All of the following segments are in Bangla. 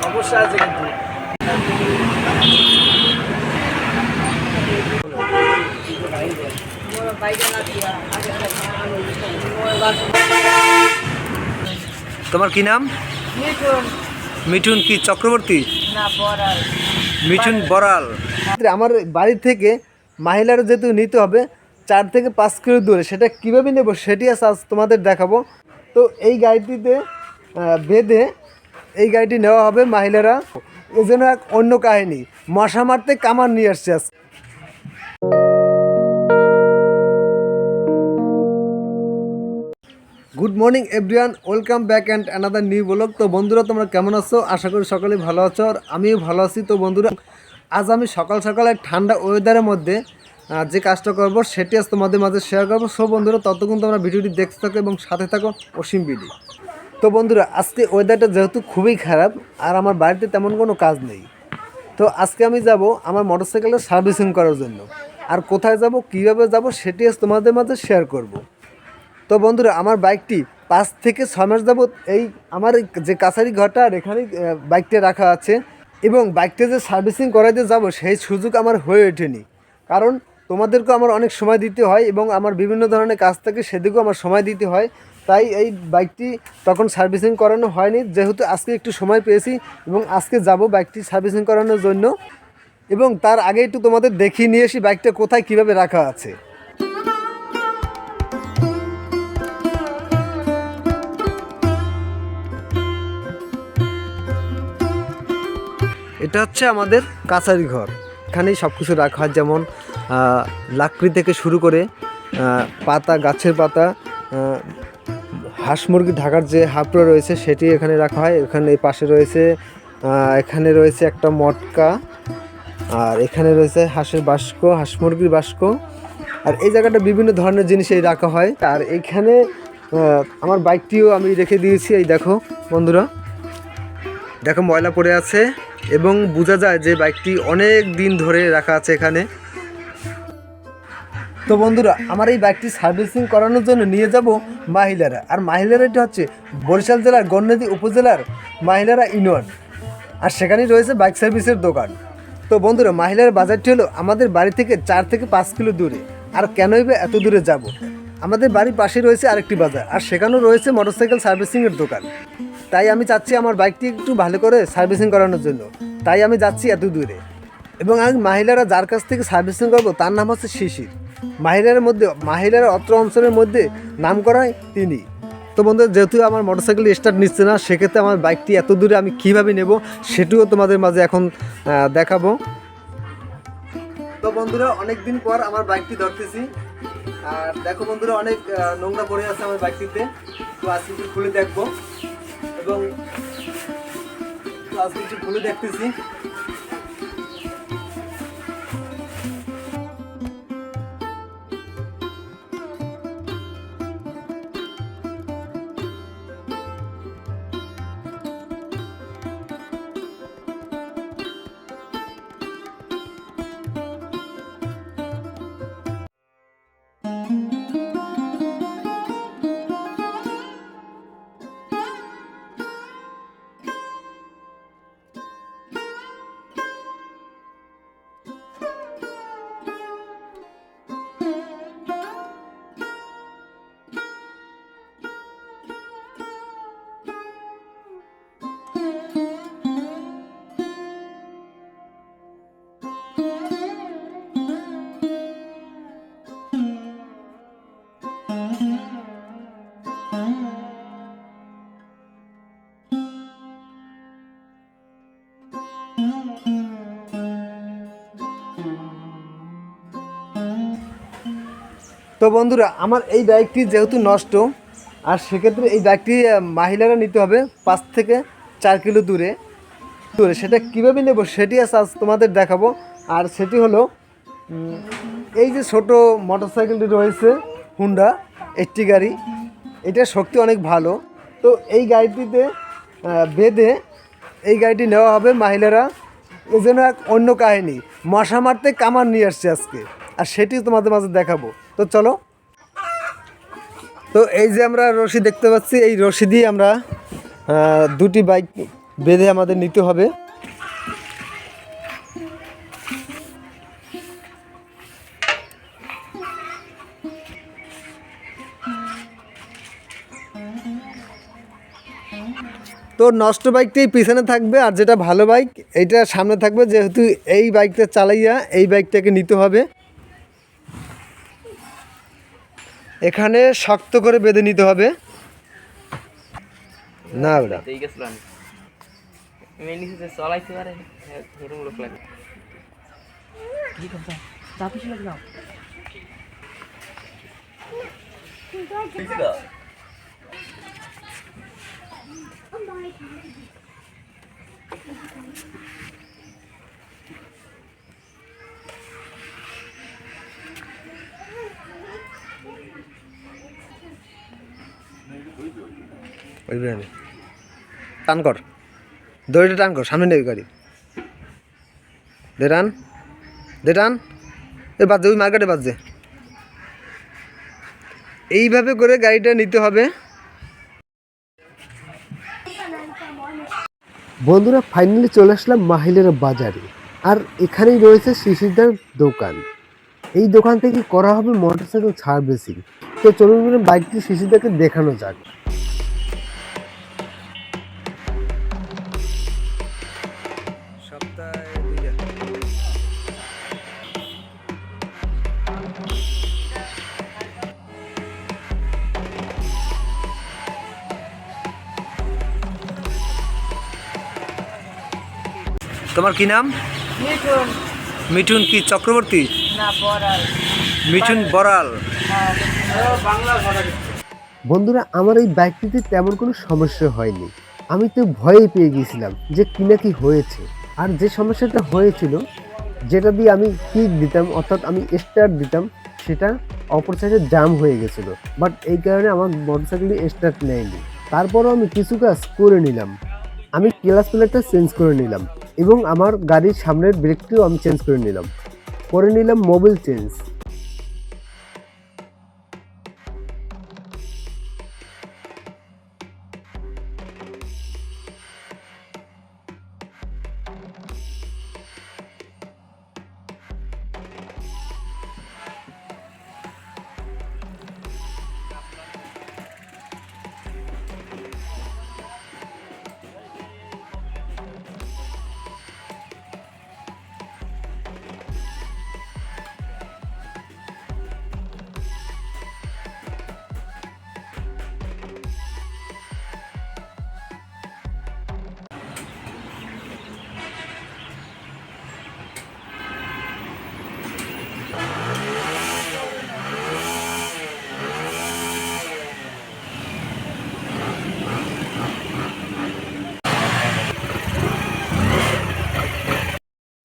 সমস্যা আছে কিন্তু। তোমার কি নাম? মিঠুন। কি চক্রবর্তী? মিঠুন বড়াল। আমার বাড়ি থেকে মহিলারা যেহেতু নিতে হবে চার থেকে পাঁচ কিলো দূরে সেটা কীভাবে নেব সেটি আজ তোমাদের দেখাবো। তো এই গাড়িটিতে বেঁধে এই গাড়িটি নেওয়া হবে মহিলারা। এ যেন এক অন্য কাহিনী। মশা মারতে কামান নিয়ে আসছে আজ good morning everyone welcome back and another new blog তো বন্ধুরা, তোমরা কেমন আছো? আশা করি সকলেই ভালো আছো আর আমিও ভালো আছি। তো বন্ধুরা, আজ আমি সকাল সকালে ঠান্ডা ওয়েদারের মধ্যে যে কাজটা করব, সেটি আজ তোমাদের মাঝে শেয়ার করব। সব বন্ধুরা, ততক্ষণ তোমরা ভিডিওটি দেখতে থাকো এবং সাথে থাকো অসীম বিডি। তো বন্ধুরা আজকে ওয়েদারটা যেহেতু খুবই খারাপ আর আমার বাড়িতে তেমন কোনো কাজ নেই। তো আজকে আমি যাব আমার মোটরসাইকেলের সার্ভিসিং করার জন্য। আর কোথায় যাব কীভাবে যাব সেটি আজ তোমাদের মাঝে শেয়ার করব। তো বন্ধুরা আমার বাইকটি পাঁচ থেকে ছয় মাস যাবত এই আমার যে কাছারি ঘরটা আর এখানেই আহ, বাইকটা রাখা আছে। এবং বাইকটা যে সার্ভিসিং করাতে যাব সেই সুযোগ আমার হয়ে ওঠেনি। কারণ তোমাদেরকেও আমার অনেক সময় দিতে হয় এবং আমার বিভিন্ন ধরনের কাজ থাকে সেদিকেও আমার সময় দিতে হয়। তাই এই বাইকটি তখন সার্ভিসিং করানো হয়নি। যেহেতু আজকে একটু সময় পেয়েছি এবং আজকে যাব বাইকটি সার্ভিসিং করানোর জন্য। এবং তার আগে একটু তোমাদের দেখিয়ে নিয়ে আসি বাইকটা কোথায়, কীভাবে রাখা আছে। এটা হচ্ছে আমাদের কাছারি ঘর। এখানেই সব কিছু রাখা হয়, যেমন লাকড়ি থেকে শুরু করে পাতা, গাছের পাতা হাঁস মুরগি ঢাকার যে হাঁপড়া রয়েছে সেটি এখানে রাখা হয়। এখানে এই পাশে রয়েছে এখানে রয়েছে একটা মটকা, আর এখানে রয়েছে হাঁসের বাস্ক, হাঁস মুরগির বাস্ক। আর এই জায়গাটা বিভিন্ন ধরনের জিনিস এই রাখা হয়। আর এখানে আমার বাইকটিও আমি রেখে দিয়েছি, এই দেখো বন্ধুরা। দেখো ময়লা পড়ে আছে এবং বোঝা যায় যে বাইকটি অনেক দিন ধরে রাখা আছে এখানে। তো বন্ধুরা, আমার এই বাইকটি সার্ভিসিং করানোর জন্য নিয়ে যাব মাহিলারা। আর মাহিলারা এটা হচ্ছে বরিশাল জেলার গণনদী উপজেলার মাহিলারা ইউনিয়ন আর সেখানেই রয়েছে বাইক সার্ভিসের দোকান। তো বন্ধুরা, মাহিলার বাজারটি হলো আমাদের বাড়ি থেকে চার থেকে পাঁচ কিলো দূরে। আর কেনই বা এত দূরে যাব? আমাদের বাড়ির পাশে রয়েছে আরেকটি বাজার, আর সেখানেও রয়েছে মোটরসাইকেল সার্ভিসিংয়ের দোকান। তাই আমি চাচ্ছি আমার বাইকটি একটু ভালো করে সার্ভিসিং করানোর জন্য। তাই আমি যাচ্ছি এত দূরে। এবং আমি মহিলারা যার কাছ থেকে সার্ভিসিং করব, তার নাম হচ্ছে শিশির। মাহিলার মধ্যে, মাহিলার অত্র অঞ্চলের মধ্যে নাম করায় তিনি। তো বন্ধু যেহেতু আমার মোটরসাইকেল স্টার্ট নিচ্ছে না, সেক্ষেত্রে আমার বাইকটি এত দূরে আমি কীভাবে নেব, সেটিও তোমাদের মাঝে এখন দেখাবো। তো বন্ধুরা অনেক দিন পর আমার বাইকটি ধরতেছি। আর দেখো বন্ধুরা, অনেক নোংরা পড়ে আছে আমার বাইকটিতে তো আজকে একটু খুলে দেখব। এবং আজকে একটু খুলে দেখতেছি। তো বন্ধুরা, আমার এই বাইকটি যেহেতু নষ্ট, আর সেক্ষেত্রে এই বাইকটি মহিলারা নিতে হবে পাঁচ থেকে চার কিলো দূরে। দূরে সেটা কীভাবে নেব সেটি আজ তোমাদের দেখাবো। আর সেটি হলো এই যে ছোট মোটরসাইকেলটি রয়েছে হুন্ডা একটি গাড়ি এটার শক্তি অনেক ভালো। তো এই গাড়িটিতে বেঁধে এই গাড়িটি নেওয়া হবে মহিলারা। এ যেন এক অন্য কাহিনী, মশা মারতে কামান নিয়ে আসছে আজকে। আর সেটি তোমাদের মাঝে দেখাবো। তো চলো। তো এই যে আমরা রশি দেখতে পাচ্ছি, এই রশি দিয়ে আমরা দুটি বাইক বেঁধে আমাদের নিতে হবে। তো নষ্ট বাইকটাই পিছনে থাকবে, আর যেটা ভালো বাইক, এইটা সামনে থাকবে, যেহেতু এই বাইকটা চালাইয়া এই বাইকটাকে নিতে হবে। এখানে শক্ত করে বেঁধে নিতে হবে। না ওটা এই টান কর। দড়িটা টান কর, সামনে নেবে গাড়ি। দে টান দে টান। এ ওই মার্কেটে বাজছে এইভাবে করে গাড়িটা নিতে হবে। বন্ধুরা ফাইনালি চলে আসলাম মাহিলের বাজারে। আর এখানেই রয়েছে শিশিরদার দোকান। এই দোকান থেকে করা হবে মোটরসাইকেল সার্ভিসিং তো চলুন বাইকটি শিশিরদাকে দেখানো যাক। তোমার কি নাম? মিঠুন। মিঠুন কি চক্রবর্তী? মিঠুন বাংলা ঘর বন্ধুরা আমার এই বাইকটিতে তেমন কোনো সমস্যা হয়নি। আমি তো ভয়ই পেয়ে গিয়েছিলাম যে কি না কি হয়েছে। আর যে সমস্যাটা হয়েছিল যেটা দিয়ে আমি কিক দিতাম অর্থাৎ আমি স্টার্ট দিতাম সেটা অপর সাইডে জাম হয়ে গেছিল। বাট এই কারণে আমার মোটরসাইকেলটি স্টার্ট নেয়নি। তারপরও আমি কিছু কাজ করে নিলাম। আমি ক্লাস প্লেটটা চেঞ্জ করে নিলাম। এবং আমার গাড়ির সামনের ব্রেকটিও আমি চেঞ্জ করে নিলাম। করে নিলাম মোবিল চেঞ্জ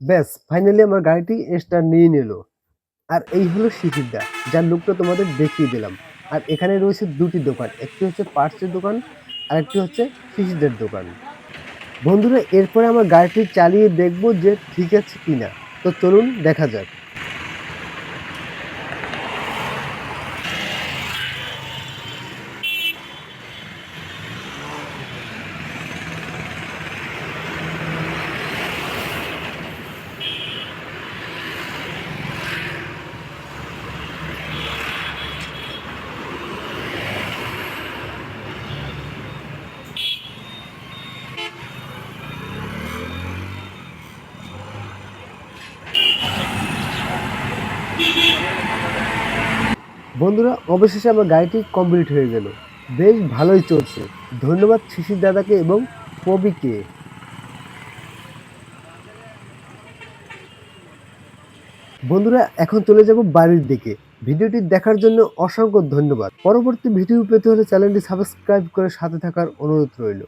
ব্যাস ফাইনালি আমার গাড়িটি স্টার নিয়ে নিল। আর এই হলো শিশিরদা যার লুকটা তোমাদের দেখিয়ে দিলাম। আর এখানে রয়েছে দুটি দোকান, একটি হচ্ছে পার্টসের দোকান আর একটি হচ্ছে শিশিরদার দোকান। বন্ধুরা, এরপরে আমার গাড়িটি চালিয়ে দেখব যে ঠিক আছে কি না তো চলুন, দেখা যাক। বন্ধুরা, অবশেষে আমার গাড়িটি কমপ্লিট হয়ে গেল। বেশ ভালোই চলছে। ধন্যবাদ শিশির দাদাকে এবং কবিকে বন্ধুরা, এখন চলে যাব বাড়ির দিকে। ভিডিওটি দেখার জন্য অসংখ্য ধন্যবাদ। পরবর্তী ভিডিও পেতে হলে চ্যানেলটি সাবস্ক্রাইব করে সাথে থাকার অনুরোধ রইল।